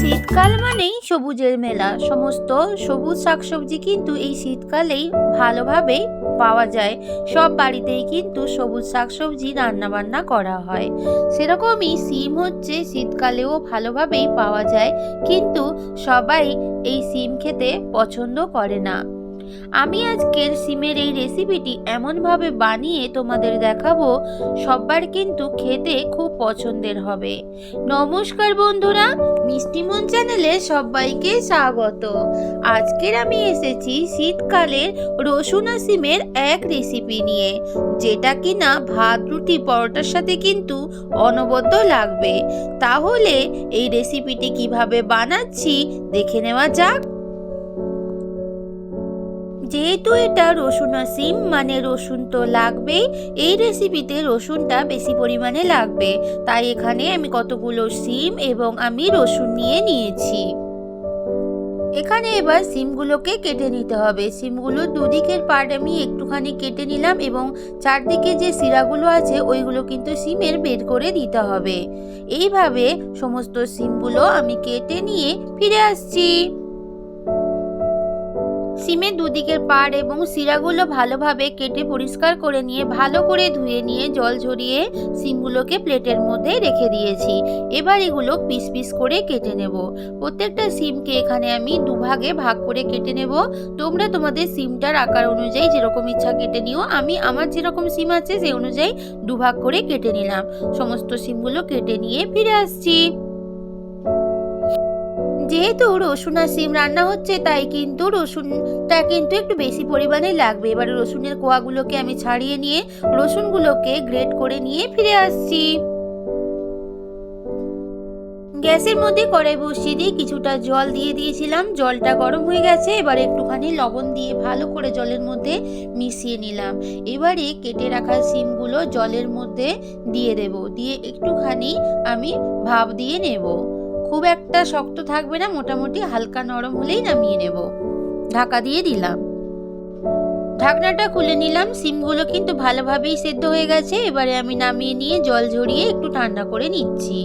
শীতকাল মানেই সবুজের মেলা। সমস্ত সবুজ শাকসবজি কিন্তু এই শীতকালেই ভালোভাবেই পাওয়া যায়। সব বাড়িতেই কিন্তু সবুজ শাকসবজি রান্নাবান্না করা হয়। সেরকমই সিম হচ্ছে শীতকালেও ভালোভাবেই পাওয়া যায়। কিন্তু সবাই এই সিম খেতে পছন্দ করে না। আমি আজকের সিমের এই রেসিপিটি এমনভাবে বানিয়ে তোমাদের দেখাবো সবার কিন্তু খেতে খুব পছন্দের হবে। নমস্কার বন্ধুরা মিষ্টিমন চ্যানেলে সবাইকে স্বাগত। আজকের আমি এসেছি শীতকালের রসুন সিমের এক রেসিপি নিয়ে, যেটা কিনা ভাত, রুটি, পরোটার সাথে কিন্তু অনবদ্য লাগবে। তাহলে এই রেসিপিটি কীভাবে বানাচ্ছি, দেখে নেওয়া যাক। যেহেতু এটা রসুন আর সিম মানে রসুন তো লাগবেই, এই রেসিপিতে রসুনটা বেশি পরিমাণে লাগবে। তাই এখানে আমি কতগুলো সিম এবং আমি রসুন নিয়ে নিয়েছি। এখানে এবার সিমগুলোকে কেটে নিতে হবে। সিমগুলো দুদিকের পার্ট আমি একটুখানি কেটে নিলাম এবং চারদিকে যে শিরাগুলো আছে, ওইগুলো কিন্তু সিমের বের করে দিতে হবে। এইভাবে সমস্ত সিমগুলো আমি কেটে নিয়ে ফিরে আসছি। সিমের দুদিকের পাড় এবং শিরাগুলো ভালোভাবে কেটে পরিষ্কার করে নিয়ে, ভালো করে ধুয়ে নিয়ে জল ঝরিয়ে সিমগুলোকে প্লেটের মধ্যে রেখে দিয়েছি। এবার এগুলো পিস পিস করে কেটে নেব। প্রত্যেকটা সিমকে এখানে আমি দুভাগে ভাগ করে কেটে নেব। তোমরা তোমাদের সিমটার আকার অনুযায়ী যেরকম ইচ্ছা কেটে নিও। আমি আমার যেরকম সিম আছে সেই অনুযায়ী দুভাগ করে কেটে নিলাম। সমস্ত সিমগুলো কেটে নিয়ে ফিরে আসছি। যেহেতু রসুন আর সিম রান্না হচ্ছে, তাই কিন্তু রসুনটা কিন্তু একটু বেশি পরিমাণে লাগবে। এবারে রসুনের কোয়াগুলোকে আমি ছাড়িয়ে নিয়ে রসুনগুলোকে গ্রেট করে নিয়ে ফিরে আসছি। গ্যাসের মধ্যে কড়াই বসিয়ে দিয়ে কিছুটা জল দিয়ে দিয়েছিলাম। জলটা গরম হয়ে গেছে, এবার একটুখানি লবণ দিয়ে ভালো করে জলের মধ্যে মিশিয়ে নিলাম। এবারে কেটে রাখা সিমগুলো জলের মধ্যে দিয়ে দেব। দিয়ে একটুখানি আমি ভাপ দিয়ে নেব। খুব একটা শক্ত থাকবে না, মোটামুটি হালকা নরম হলেই নামিয়ে নেব। ঢাকা দিয়ে দিলাম। ঢাকনাটা খুলে নিলাম, সিমগুলো কিন্তু ভালোভাবেই সেদ্ধ হয়ে গেছে, এবারে আমি নামিয়ে নিয়ে জল ঝরিয়ে একটু ঠান্ডা করে নিচ্ছি।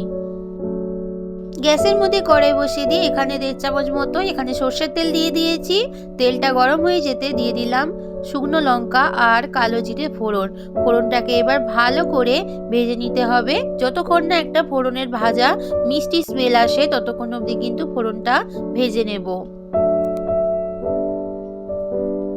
গ্যাসের মধ্যে কড়াই বসিয়ে দিয়ে এখানে দেড় চামচ মতো এখানে সর্ষের তেল দিয়ে দিয়েছি। তেলটা গরম হয়ে যেতে দিয়ে দিলাম। শুকনো লঙ্কা আর কালো জিরে ফোড়ন। ফোড়নটাকে এবার ভালো করে ভেজে নিতে হবে। যতক্ষণ না একটা ফোড়নের ভাজা মিষ্টি স্মেল আসে, ততক্ষণ অবধি কিন্তু ফোড়নটা ভেজে নেব।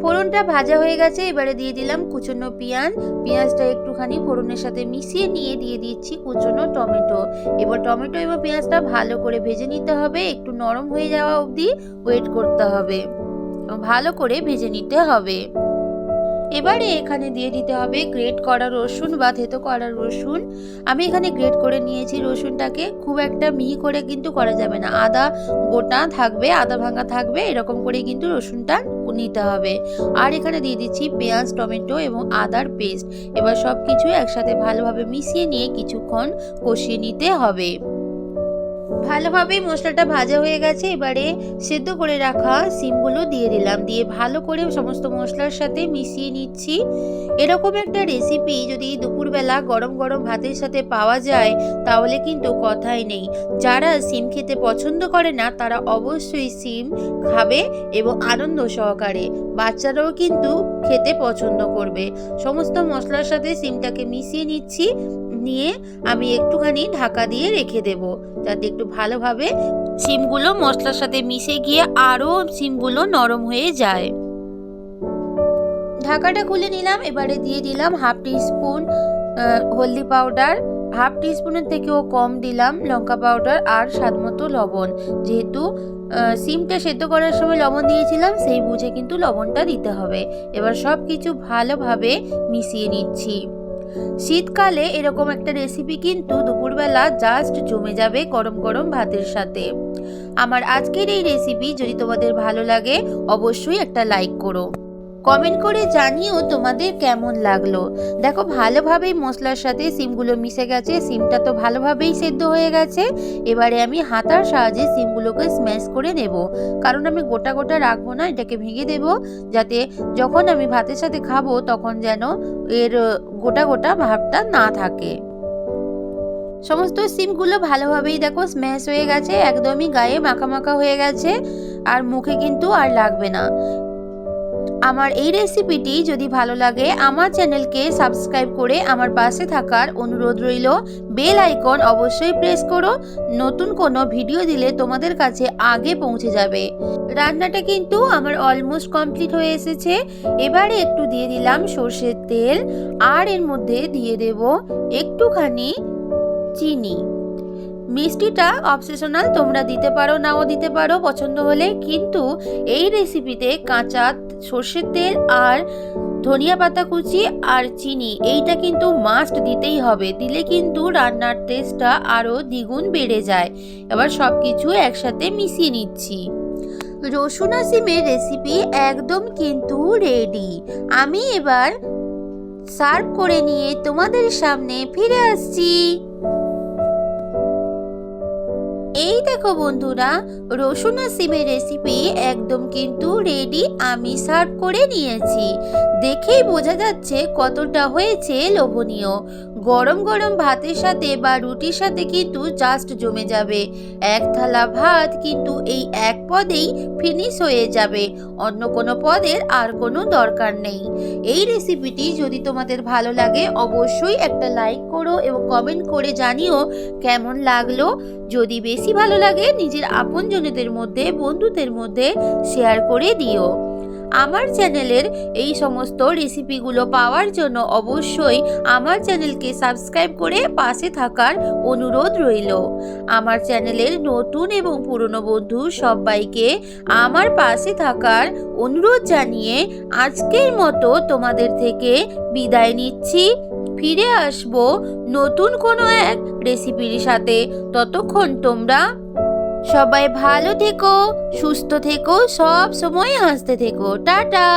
ফোড়নটা ভাজা হয়ে গেছে, এবারে দিয়ে দিলাম কুচনো পেঁয়াজ। পেঁয়াজটা একটুখানি ফোড়নের সাথে মিশিয়ে নিয়ে দিয়ে দিচ্ছি কুচনো টমেটো। এবার টমেটো এবং পেঁয়াজটা ভালো করে ভেজে নিতে হবে। একটু নরম হয়ে যাওয়া অবধি ওয়েট করতে হবে। ভালো করে ভেজে নিতে হবে। এবারে এখানে দিয়ে দিতে হবে গ্রেট করা রসুন বা থেতো করা রসুন। আমি এখানে গ্রেট করে নিয়েছি রসুনটাকে। খুব একটা মিহি করে কিন্তু করা যাবে না। আদা গোটা থাকবে, আদা ভাঙা থাকবে, এরকম করে কিন্তু রসুনটা নিতে হবে। আর এখানে দিয়ে দিচ্ছি পেঁয়াজ, টমেটো এবং আদার পেস্ট। এবার সব কিছু একসাথে ভালোভাবে মিশিয়ে নিয়ে কিছুক্ষণ কষিয়ে নিতে হবে। ভালোভাবে মশলাটা ভাজা হয়ে গেছে। এবারে সেদ্ধ করে রাখা সিমগুলো দিয়ে দিলাম। দিয়ে ভালো করে সমস্ত মশলার সাথে মিশিয়ে নিচ্ছি। এরকম একটা রেসিপি যদি দুপুরবেলা গরম গরম ভাতের সাথে পাওয়া যায়, তাহলে কিন্তু কথাই নেই। যারা সিম খেতে পছন্দ করে না, তারা অবশ্যই সিম খাবে এবং আনন্দ সহকারে। বাচ্চারাও কিন্তু খেতে পছন্দ করবে। সমস্ত মশলার সাথে সিমটাকে মিশিয়ে নিচ্ছি। নিয়ে আমি একটুখানি ঢাকা দিয়ে রেখে দেব, যাতে একটু ভালোভাবে সিমগুলো মশলার সাথে মিশে গিয়ে আরও সিমগুলো নরম হয়ে যায়। ঢাকাটা খুলে নিলাম, এবারে দিয়ে দিলাম হাফ টি স্পুন হলদি পাউডার। হাফ টি স্পুনের থেকেও কম দিলাম লঙ্কা পাউডার আর স্বাদ মতো লবণ। যেহেতু সিমটা সেদ্ধ করার সময় লবণ দিয়েছিলাম, সেই বুঝে কিন্তু লবণটা দিতে হবে। এবার সব কিছু ভালোভাবে মিশিয়ে নিচ্ছি। শীতকালে এরকম একটা রেসিপি কিন্তু দুপুরবেলা জাস্ট জমে যাবে গরম গরম ভাতের সাথে। আমার আজকের এই রেসিপি যদি তোমাদের ভালো লাগে, অবশ্যই একটা লাইক করো। কমেন্ট করে জানিও তোমাদের কেমন লাগল। দেখো, ভালোভাবেই মশলার সাথে সিমগুলো মিশে গেছে, সিমটা তো ভালোভাবেই সেদ্ধ হয়ে গেছে। এবারে আমি হাতার সাহায্যে সিমগুলোকে স্ম্যাশ করে নেব। কারণ আমি গোটা গোটা রাখব না, এটাকে ভেঙে দেব, যাতে যখন আমি ভাতের সাথে খাব তখন যেন এর গোটা গোটা ভাবটা না থাকে। সমস্ত সিমগুলো ভালোভাবেই দেখো স্ম্যাশ হয়ে গেছে, একদমই গায়ে মাখা মাখা হয়ে গেছে, আর মুখে কিন্তু আর লাগবে না। আমার এই রেসিপিটি যদি ভালো লাগে, আমার চ্যানেলকে সাবস্ক্রাইব করে আমার পাশে থাকার অনুরোধ রইল। বেল আইকন অবশ্যই প্রেস করো। নতুন কোনো ভিডিও দিলে তোমাদের কাছে আগে পৌঁছে যাবে। রান্নাটা কিন্তু আমার অলমোস্ট কমপ্লিট হয়ে এসেছে। এবারে একটু দিয়ে দিলাম সর্ষের তেল, আর এর মধ্যে দিয়ে দেব একটুখানি চিনি। মিষ্টিটা অবসেশনাল তোমরা দিতে পারো, নাও দিতে পারো, পছন্দ হলে। কিন্তু এই রেসিপিতে কাঁচা সর্ষের তেল আর ধনিয়া পাতা কুচি আর চিনি, এইটা কিন্তু মাস্ট দিতেই হবে। দিলে কিন্তু রান্নার টেস্টটা আরও দ্বিগুণ বেড়ে যায়। এবার সব কিছু একসাথে মিশিয়ে নিচ্ছি। রসুন আর সিমের রেসিপি একদম কিন্তু রেডি আমি এবার সার্ভ করে নিয়ে তোমাদের সামনে ফিরে আসছি। এই দেখো বন্ধুরা, রসুন আর সিমের রেসিপি একদম কিন্তু রেডি আমি সার্ভ করে নিয়েছি। দেখেই বোঝা যাচ্ছে কতটা হয়েছে লোভনীয়। গরম গরম ভাতের সাথে বা রুটির সাথে কিন্তু জাস্ট জমে যাবে। এক থালা ভাত কিন্তু এই এক পদেই ফিনিশ হয়ে যাবে। অন্য কোনো পদের আর কোনো দরকার নেই। এই রেসিপিটি যদি তোমাদের ভালো লাগে, অবশ্যই একটা লাইক করো এবং কমেন্ট করে জানিও কেমন লাগল। যদি বেশি ভালো লাগে, নিজের আপনজনদের মধ্যে, বন্ধুদের মধ্যে শেয়ার করে দিও। আমার চ্যানেলের এই সমস্ত রেসিপিগুলো পাওয়ার জন্য অবশ্যই আমার চ্যানেলকে সাবস্ক্রাইব করে পাশে থাকার অনুরোধ রইল। আমার চ্যানেলের নতুন এবং পুরনো বন্ধু সবাইকে আমার পাশে থাকার অনুরোধ জানিয়ে আজকের মতো তোমাদের থেকে বিদায় নিচ্ছি। ফিরে আসব নতুন কোনো এক রেসিপির সাথে। ততক্ষণ তোমরা সবাই ভালো থেকো সুস্থ থেকো সব সময় হাসতে থেকো। টাটা।